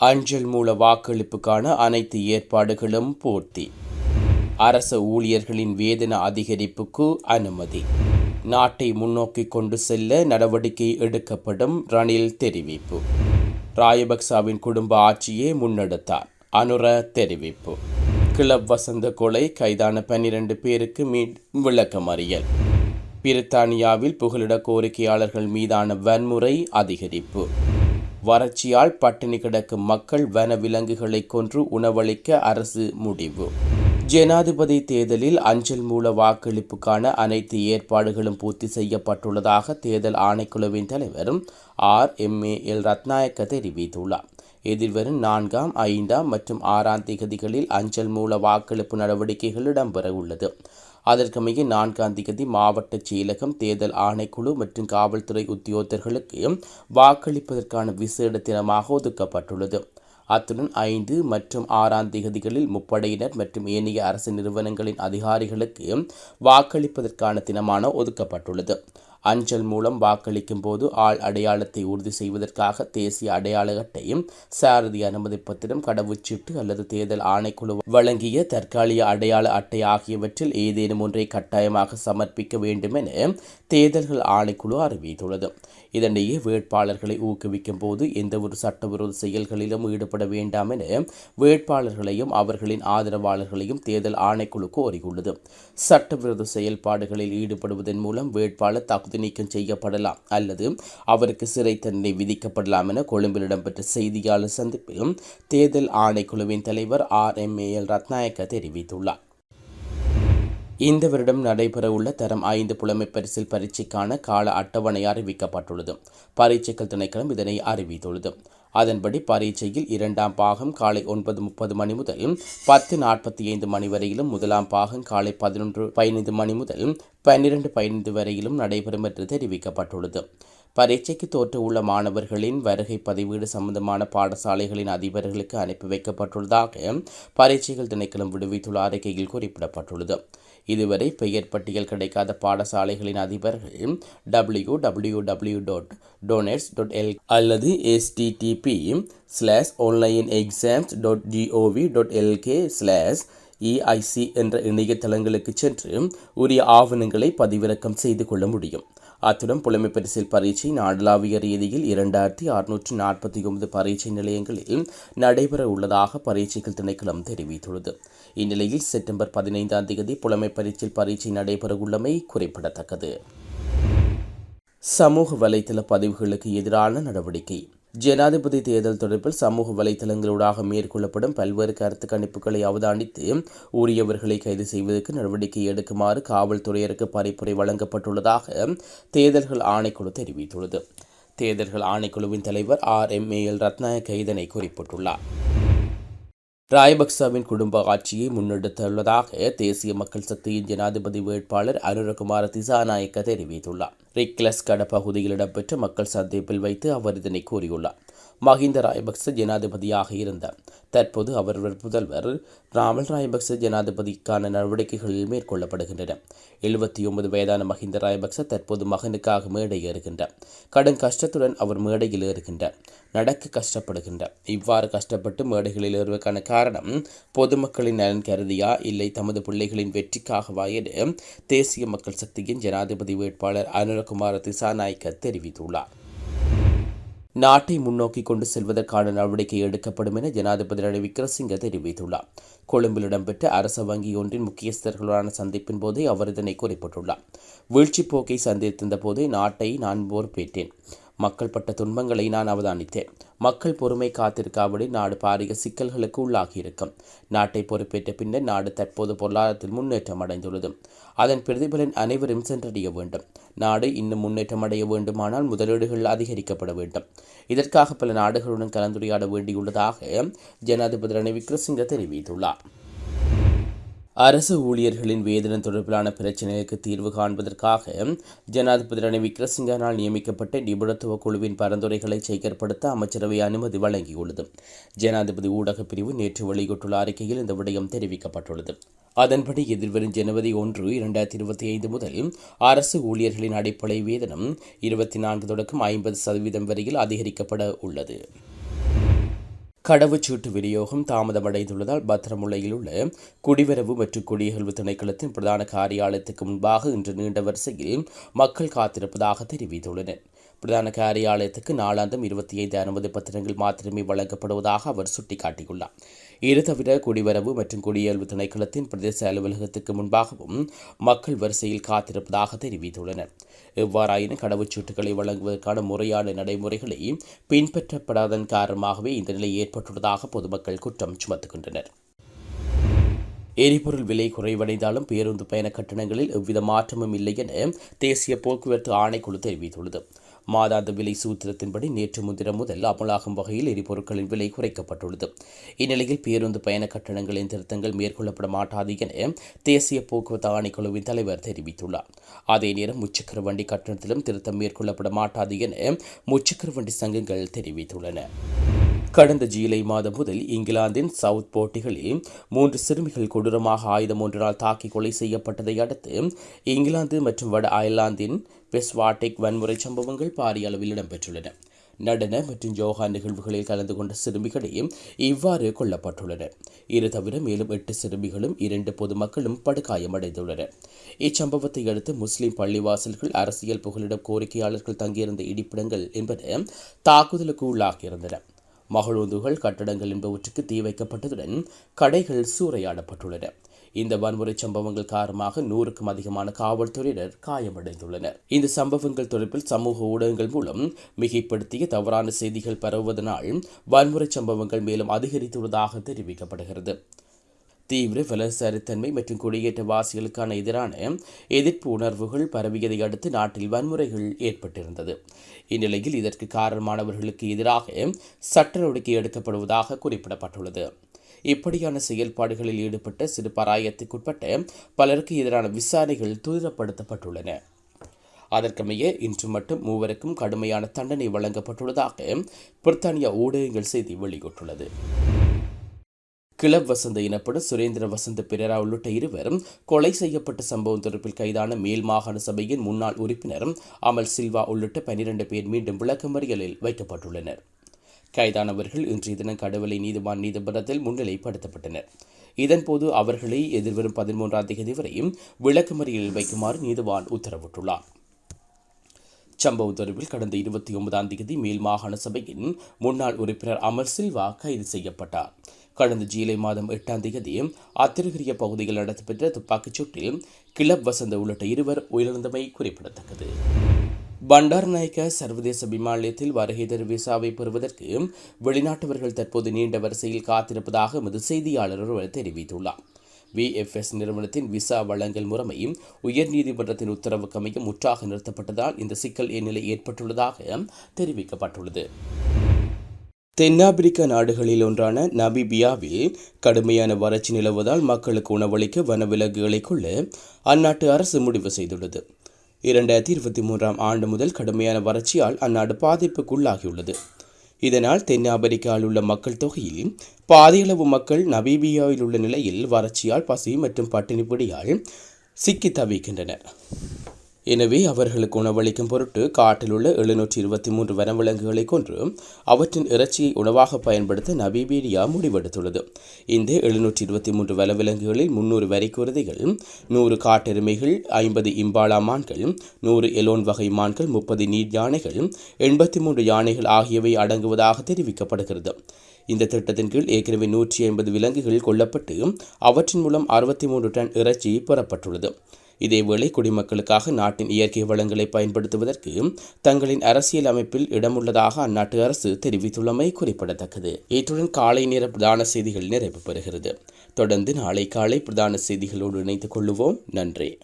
அஞ்சல் மூல வாக்களிப்புக்கான அனைத்து ஏற்பாடுகளும் பூர்த்தி. அரசு ஊழியர்களின் வேதன அதிகரிப்புக்கு அனுமதி. நாட்டை முன்னோக்கி கொண்டு செல்ல நடவடிக்கை எடுக்கப்படும் ரணில் தெரிவிப்பு. ராயபக்சாவின் குடும்ப ஆட்சியே முன்னெடுத்தார். அனுர தெரிவிப்பு. கிளப் வசந்த கொலை கைதான பன்னிரண்டு பேருக்கு மீ விளக்கமறியல். பிரித்தானியாவில் புகலிட கோரிக்கையாளர்கள் மீதான வன்முறை அதிகரிப்பு. வறட்சியால் பட்டினி கிடக்கும் மக்கள் வன விலங்குகளை கொன்று உணவளிக்க அரசு முடிவு. ஜனாதிபதி தேர்தலில் அஞ்சல் மூல வாக்களிப்புக்கான அனைத்து ஏற்பாடுகளும் பூர்த்தி செய்யப்பட்டுள்ளதாக தேர்தல் ஆணைக்குழுவின் தலைவர் R M A L Rathnayake தெரிவித்துள்ளார். எதிர்வரும் நான்காம் ஐந்தாம் மற்றும் ஆறாம் தேதிகளில் அஞ்சல் மூல வாக்களிப்பு நடவடிக்கைகள் இடம்பெற உள்ளது அதற்கமைய நான்காம் தேதி மாவட்ட செயலகம் தேர்தல் ஆணைக்குழு மற்றும் காவல்துறை உத்தியோகத்தர்களுக்கு வாக்களிப்பதற்கான விசேட தினமாக ஒதுக்கப்பட்டுள்ளது. அத்துடன் ஐந்து மற்றும் ஆறாம் தேதிகளில் முப்படையினர் மற்றும் ஏனைய அரசு நிறுவனங்களின் அதிகாரிகளுக்கு வாக்களிப்பதற்கான தினமான ஒதுக்கப்பட்டுள்ளது. அஞ்சல் மூலம் வாக்களிக்கும் போது ஆள் அடையாளத்தை உறுதி செய்வதற்காக தேசிய அடையாள அட்டையும் சாரதி அனுமதி பத்திரம் கடவுச்சீட்டு அல்லது தேர்தல் ஆணைக்குழு வழங்கிய தற்காலிக அடையாள அட்டை ஆகியவற்றில் ஏதேனும் ஒன்றை கட்டாயமாக சமர்ப்பிக்க வேண்டும் என தேர்தல்கள் ஆணைக்குழு அறிவித்துள்ளது. இதனிடையே வேட்பாளர்களை ஊக்குவிக்கும் போது எந்தவொரு சட்டவிரோத செயல்களிலும் ஈடுபட வேண்டாம் என வேட்பாளர்களையும் அவர்களின் ஆதரவாளர்களையும் தேர்தல் ஆணைக்குழு கோரியுள்ளது. சட்டவிரோத செயல்பாடுகளில் ஈடுபடுவதன் மூலம் வேட்பாளர் தகுதி நீக்கம் செய்யப்படலாம் அல்லது அவருக்கு சிறை தண்டனை விதிக்கப்படலாம் என கொழும்பில் இடம்பெற்ற செய்தியாளர் சந்திப்பில் தேர்தல் ஆணைக்குழுவின் தலைவர் R M A L Rathnayake தெரிவித்துள்ளார். இந்த வருடம் நடைபெறவுள்ள தரம் ஐந்து புலமை பரிசில் பரீட்சைக்கான கால அட்டவணை அறிவிக்கப்பட்டுள்ளது. பரீட்சைகள் திணைக்களம் இதனை அறிவித்துள்ளது. அதன்படி பரீட்சையில் இரண்டாம் பாகம் காலை ஒன்பது முப்பது மணி முதல் பத்து நாற்பத்தி ஐந்து மணி வரையிலும் முதலாம் பாகம் காலை பதினொன்று பதினைந்து மணி முதல் பன்னிரண்டு பதினைந்து வரையிலும் நடைபெறும் என்று தெரிவிக்கப்பட்டுள்ளது. பரீட்சைக்கு தோற்றவுள்ள உள்ள மாணவர்களின் வருகை பதிவீடு சம்பந்தமான பாடசாலைகளின் அதிபர்களுக்கு அனுப்பி வைக்கப்பட்டுள்ளதாக பரீட்சைகள் திணைக்களம் விடுவித்துள்ள அறிக்கையில் குறிப்பிடப்பட்டுள்ளது. இதுவரை பெயர் பட்டியல் கிடைக்காத பாடசாலைகளின் அதிபர்கள் W W W dot donets dot L அல்லது STDP slash online exams dot GOV dot LK slash EIC என்ற இணையதளங்களுக்கு சென்று உரிய ஆவணங்களை பதிவிறக்கம் செய்து கொள்ள முடியும். அத்துடன் புலமை பரிசில் பரீட்சை நாடளாவிய ரீதியில் இரண்டாயிரத்தி அறுநூற்று நாற்பத்தி ஒன்பது பரீட்சை நிலையங்களில் நடைபெற உள்ளதாக பரீட்சைகள் திணைக்களம் தெரிவித்துள்ளது. இந்நிலையில் செப்டம்பர் பதினைந்தாம் தேதி புலமை பரீட்சை பரீட்சை நடைபெறவுள்ளமை குறிப்பிடத்தக்கது. சமூக வலைதள பதிவுகளுக்கு எதிரான நடவடிக்கை. ஜனாதிபதி தேர்தல் தொடர்பில் சமூக வலைதளங்களூடாக மேற்கொள்ளப்படும் பல்வேறு கருத்து கணிப்புகளை அவதானித்து உரியவர்களை கைது செய்வதற்கு நடவடிக்கை எடுக்குமாறு காவல்துறையினருக்கு பரிப்புரை வழங்கப்பட்டுள்ளதாக தேர்தல்கள் ஆணைக்குழு தெரிவித்துள்ளது. தேர்தல்கள் ஆணைக்குழுவின் தலைவர் R M A L Rathnayake இதனை குறிப்பிட்டுள்ளார். ராயபக்சவின் குடும்ப ஆட்சியை முன்னெடுத்துள்ளதாக தேசிய மக்கள் சக்தியின் ஜனாதிபதி வேட்பாளர் அனுரகுமார திசாநாயக்க தெரிவித்துள்ளார். ரிக்லஸ் கட பகுதியில் இடம்பெற்ற மக்கள் சந்திப்பில் வைத்து அவர் இதனை கூறியுள்ளார். மஹிந்த ராயபக்ச ஜனாதிபதியாக இருந்தார் தற்போது அவரவர் புதல்வர் ராமல் ராயபக்ச ஜனாதிபதிக்கான நடவடிக்கைகளில் மேற்கொள்ளப்படுகின்றன. எழுபத்தி ஒன்பது வயதான மஹிந்த ராயபக்ச தற்போது மகனுக்காக மேடை ஏறுகின்றார் கடும் கஷ்டத்துடன் அவர் மேடையில் ஏறுகின்றார் நடக்க கஷ்டப்படுகின்றார் இவ்வாறு கஷ்டப்பட்டு மேடைகளில் ஏறுவதற்கான காரணம் பொதுமக்களின் நலன் கருதியா இல்லை தமது பிள்ளைகளின் வெற்றிக்காகவா என தேசிய மக்கள் சக்தியின் ஜனாதிபதி வேட்பாளர் அனுரகுமார திசாநாயக்க தெரிவித்துள்ளார். நாட்டை முன்னோக்கி கொண்டு செல்வதற்கான நடவடிக்கை எடுக்கப்படும் என ஜனாதிபதி ரணில் விக்ரசிங்க தெரிவித்துள்ளார். கொழும்பில் இடம்பெற்ற அரச வங்கி ஒன்றின் முக்கியஸ்தர்களுடனான சந்திப்பின் போதே அவர் இதனை குறிப்பிட்டுள்ளார். வீழ்ச்சிப் போக்கை சந்தித்திருந்த போதே நாட்டை நான் பொறுப்பேற்றேன் மக்கள் பட்ட துன்பங்களை நான் அவதானித்தேன். மக்கள் பொறுமை காத்திருக்காவிடி நாடு பாரிய சிக்கல்களுக்கு உள்ளாகியிருக்கும். நாட்டை பொறுப்பேற்ற பின்னர் நாடு தற்போது பொருளாதாரத்தில் முன்னேற்றம் அடைந்துள்ளது. அதன் பிரதிபலன் அனைவரும் சென்றடைய வேண்டும். நாடு இன்னும் முன்னேற்றம் அடைய வேண்டுமானால் முதலீடுகள் அதிகரிக்கப்பட வேண்டும். இதற்காக பல நாடுகளுடன் கலந்துரையாட வேண்டியுள்ளதாக ஜனாதிபதி ரணி விக்ரசிங்க தெரிவித்துள்ளார். அரசு ஊழியர்களின் வேதனம் தொடர்பிலான பிரச்சினைகளுக்கு தீர்வு காண்பதற்காக ஜனாதிபதி ரணில் விக்ரசிங்கனால் நியமிக்கப்பட்ட நிபுணத்துவ குழுவின் பரிந்துரைகளை செயற்படுத்த அமைச்சரவை அனுமதி வழங்கியுள்ளது. ஜனாதிபதி ஊடகப் பிரிவு நேற்று வெளியிட்டுள்ள அறிக்கையில் இந்த விடயம் தெரிவிக்கப்பட்டுள்ளது. அதன்படி எதிர்வரும் ஜனவரி ஒன்று இரண்டாயிரத்தி இருபத்தி ஐந்து முதல் அரசு ஊழியர்களின் அடிப்படை வேதனம் இருபத்தி நான்கு தொடக்கம் ஐம்பது சதவீதம் வரையில் அதிகரிக்கப்பட உள்ளது. கடவுச்சீட்டு விநியோகம் தாமதமடைந்துள்ளதால் பத்திரமுலையில் உள்ள குடிவரவு மற்றும் குடியகழ்வு திணைக்களத்தின் பிரதான காரியாலயத்துக்கு முன்பாக இன்று நீண்ட வரிசையில் மக்கள் காத்திருப்பதாக தெரிவித்துள்ளனர். பிரதான காரியாலயத்துக்கு நாளாந்தம் இருபத்தி ஐந்து அனுமதி பத்திரங்கள் மாத்திரமே வழங்கப்படுவதாக அவர் சுட்டிக்காட்டியுள்ளார். இது தவிர குடிவரவு மற்றும் குடியல்வு திணைக்களத்தின் பிரதேச அலுவலகத்துக்கு முன்பாகவும் மக்கள் வரிசையில் காத்திருப்பதாக தெரிவித்துள்ளனர். எவ்வாறாயினும் கடவுச்சீட்டுகளை வழங்குவதற்கான முறையான நடைமுறைகளை பின்பற்றப்படாதன் காரணமாகவே இந்த நிலை ஏற்பட்டுள்ளதாக பொதுமக்கள் குற்றம் சுமத்துகின்றனர். எரிபொருள் விலை குறைவடைந்தாலும் பேருந்து பயண கட்டணங்களில் எவ்வித மாற்றமும் இல்லை என தேசிய போக்குவரத்து ஆணைக்குழு தெரிவித்துள்ளது. மாதாந்த விலை சூத்திரத்தின்படி நேற்று முன்தினம் முதல் அமலாகும் வகையில் எரிபொருட்களின் விலை குறைக்கப்பட்டுள்ளது. இந்நிலையில் பேருந்து பயண கட்டணங்களின் திருத்தங்கள் மேற்கொள்ளப்பட மாட்டாது என தேசிய போக்குவரத்து ஆணைக்குழுவின் தலைவர் தெரிவித்துள்ளார். அதே நேரம் முச்சக்கர வண்டி கட்டணத்திலும் திருத்தம் மேற்கொள்ளப்பட மாட்டாது என முச்சக்கர வண்டி சங்கங்கள் தெரிவித்துள்ளன. கடந்த ஜூலை மாதம் முதல் இங்கிலாந்தின் சவுத் போட்டிகளில் மூன்று சிறுமிகள் கொடூரமாக ஆயுதம் ஒன்றினால் தாக்கி கொலை செய்யப்பட்டதை அடுத்து இங்கிலாந்து மற்றும் வட அயர்லாந்தின் பெஸ்வாட்டிக் வன்முறை சம்பவங்கள் பாரிய அளவில் இடம்பெற்றுள்ளன. நடன மற்றும் ஜோகா நிகழ்வுகளில் கலந்து கொண்ட சிறுமிகளையும் இவ்வாறு கொல்லப்பட்டுள்ளனர் இது தவிர மேலும் எட்டு சிறுமிகளும் இரண்டு பொதுமக்களும் படுகாயமடைந்துள்ளனர். இச்சம்பவத்தை அடுத்து முஸ்லிம் பள்ளிவாசல்கள் அரசியல் புகலிடம் கோரிக்கையாளர்கள் தங்கியிருந்த இடிப்பிடங்கள் என்பது தாக்குதலுக்கு உள்ளாகியிருந்தன. மகளூந்துகள் கட்டடங்கள் என்பவற்றுக்கு தீ வைக்கப்பட்டதுடன் கடைகள் சூறையாடப்பட்டுள்ளன. இந்த வன்முறை சம்பவங்கள் காரணமாக நூறுக்கும் அதிகமான காவல்துறையினர் காயமடைந்துள்ளனர். இந்த சம்பவங்கள் தொடர்பில் சமூக ஊடகங்கள் மூலம் மிகைப்படுத்திய தவறான செய்திகள் பரவுவதனால் வன்முறை சம்பவங்கள் மேலும் அதிகரித்துள்ளதாக தெரிவிக்கப்படுகிறது. தீவிர வலதுசாரித்தன்மை மற்றும் குடியேற்றவாசிகளுக்கான எதிரான எதிர்ப்பு உணர்வுகள் பரவியதை அடுத்து நாட்டில் வன்முறைகள் ஏற்பட்டிருந்தது. இந்நிலையில் இதற்கு காரணமானவர்களுக்கு எதிராக சட்ட நடவடிக்கை எடுக்கப்படுவதாக குறிப்பிடப்பட்டுள்ளது. இப்படியான செயல்பாடுகளில் ஈடுபட்ட சிறு பராயத்துக்குட்பட்ட பலருக்கு எதிரான விசாரணைகள் துரிதப்படுத்தப்பட்டுள்ளன. அதற்கமைய இன்று மட்டும் மூவருக்கும் கடுமையான தண்டனை வழங்கப்பட்டுள்ளதாக பிரித்தானியா ஊடகங்கள் செய்தி வெளியிட்டுள்ளது. கிளப் வசந்த எனப்படும் சுரேந்திர வசந்த பிரரா உள்ளிட்ட இருவரும் கொலை செய்யப்பட்ட சம்பவம் தொடர்பில் கைதான மேல் மாகாண சபையின் முன்னாள் உறுப்பினரும் அமல் சில்வா உள்ளிட்ட பனிரெண்டு பேர் மீண்டும் விளக்கமறியலில் வைக்கப்பட்டுள்ளனர். கைதானவர்கள் இன்றைய தினம் கடவுளை நீதிவான் நீதிமன்றத்தில் முன்னிலைப்படுத்தப்பட்டனர். இதன்போது அவர்களை எதிர்வரும் பதிமூன்றாம் தேதி வரையும் விளக்கமறியலில் வைக்குமாறு நீதிவான் உத்தரவிட்டுள்ளார். சம்பவம் தொடர்பில் கடந்த இருபத்தி ஒன்பதாம் தேதி மேல் மாகாண சபையின் முன்னாள் உறுப்பினர் அமர் சில்வா கைது செய்யப்பட்டார். கடந்த ஜூலை மாதம் எட்டாம் தேதி அத்திருகிரிய பகுதியில் நடத்தப்பெற்ற துப்பாக்கிச் சூட்டில் கிளப் வசந்த உள்ளிட்ட இருவர் உயிரிழந்தமை குறிப்பிடத்தக்கது. பண்டார்நாயக்க சர்வதேச விமானத்தில் வருகை தரும் விசாவை பெறுவதற்கு வெளிநாட்டவர்கள் தற்போது நீண்ட வரிசையில் காத்திருப்பதாக எமது செய்தியாளர் ஒருவர் தெரிவித்துள்ளார். விஎஃப்எஸ் நிறுவனத்தின் விசா வழங்கல் முறைமையும் உயர்நீதிமன்றத்தின் உத்தரவுக்கு அமைய முற்றாக நிறுத்தப்பட்டதால் இந்த சிக்கல் நிலை ஏற்பட்டுள்ளதாக தெரிவிக்கப்பட்டுள்ளது. தென்னாப்பிரிக்க நாடுகளில் ஒன்றான நபிபியாவில் கடுமையான வறட்சி நிலவுவதால் மக்களுக்கு உணவளிக்க வனவிலங்குகளை கொள்ள அந்நாட்டு அரசு முடிவு செய்துள்ளது. இரண்டாயிரத்தி இருபத்தி மூன்றாம் ஆண்டு முதல் கடுமையான வறட்சியால் அந்நாடு பாதிப்புக்குள்ளாகியுள்ளது. இதனால் தென்னாப்பிரிக்காவில் உள்ள மக்கள் தொகையில் பாதியளவு மக்கள் நபீபியாவில் உள்ள நிலையில் வறட்சியால் பசி மற்றும் பட்டினி பிடியால் சிக்கி தவிக்கின்றனர். எனவே அவர்களுக்கு உணவளிக்கும் பொருட்டு காட்டில் உள்ள எழுநூற்றி இருபத்தி மூன்று வனவிலங்குகளை கொன்று அவற்றின் இறைச்சியை உணவாக பயன்படுத்த நபிபீடியா முடிவெடுத்துள்ளது. இந்த எழுநூற்றி இருபத்தி மூன்று வனவிலங்குகளில் முன்னூறு வரிக்குருதிகள் நூறு காட்டெருமைகள் ஐம்பது இம்பாலா மான்கள் நூறு எலோன் வகை மான்கள் முப்பது நீர் யானைகள் எண்பத்தி மூன்று யானைகள் ஆகியவை அடங்குவதாக தெரிவிக்கப்படுகிறது. இந்த திட்டத்தின் கீழ் ஏற்கனவே நூற்றி ஐம்பது விலங்குகள் கொல்லப்பட்டு அவற்றின் மூலம் அறுபத்தி மூன்று டன் இறைச்சி பெறப்பட்டுள்ளது. இதேவேளை குடிமக்களுக்காக நாட்டின் இயற்கை வளங்களை பயன்படுத்துவதற்கு தங்களின் அரசியல் அமைப்பில் இடமுள்ளதாக அந்நாட்டு அரசு தெரிவித்துள்ளமை குறிப்பிடத்தக்கது. இத்துடன் காலை நேர பிரதான செய்திகள் நிறைவு பெறுகிறது. தொடர்ந்து நாளை காலை பிரதான செய்திகளோடு இணைத்துக் கொள்ளுவோம். நன்றி.